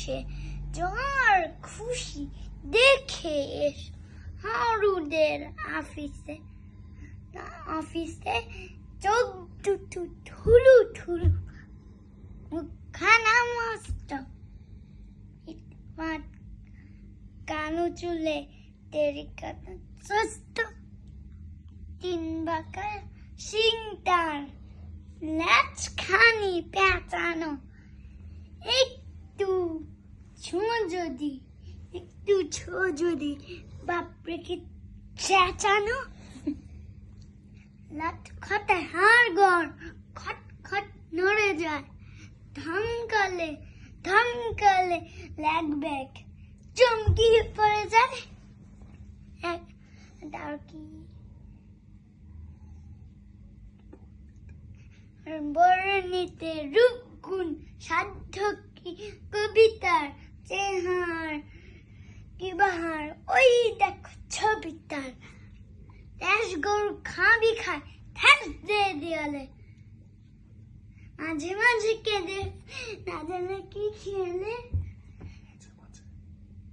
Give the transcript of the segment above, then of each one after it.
সে যার খুশি দেখে এস। হারুদের অফিসে অফিসে চোখ দুটো ঠুলু ঠুলু মুখখানা মস্ত। কানু চুলে তেরি কাটা সুস্থ তিন বাঁকা সিংটার ল্যাচ খানি পেঁচানো একটু ছো যদি একটু ছো যদি বাপরে কি চেঁচানো লাট খটে হাড় গড় খট খট নড়ে যায় ধমকালে ধমকালে ল্যাগ ব্যাগ চমকি পড়ে যায় তার কি বর্ণিতে রূপগুণ সাধ্য কি কবিতার চেহার কি বাহার? ওই দেখো ছবিতার দেশ গরু খাবি খায়, ঠ্যাস দিয়ে দেয়ালে। মাঝে মাঝে কেঁদে, না জানে কি খেলে।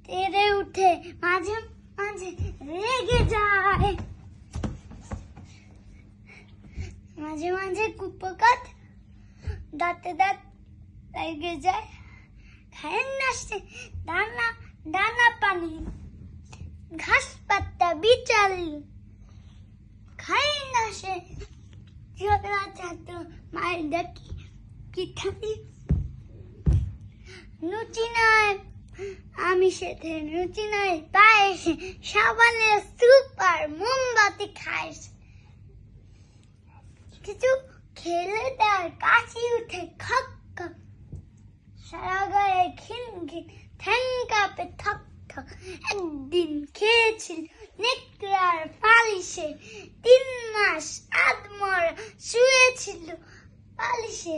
তেরে উঠে মাঝে মাঝে রেগে যায়। মাঝে মাঝে কুপকাত, দাঁতে দাঁত লেগে যায়। খায়েন না সে দানা দানা পানি, ঘাস পাতা বিচালি। খাই না সে ঝগড়া চাতো মায়ের দেখি কি খাবি লুচি নয় আমি সেতে লুচি নয় পায়েস সাবানে সুপার মোমবাতি খেলে তার কাশি উঠে খক খক। সারা গায়ে খিন খিন ঠ্যাং কাঁপে থক থক একদিন খেয়েছিল নেকড়ার পালিশে। তিন মাস আদমর শুয়েছিল পালিশে।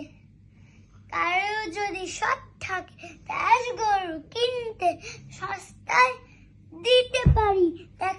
কারও যদি সৎ থাকে তার গরু কিনতে সস্তায় দিতে পারি। চিনতে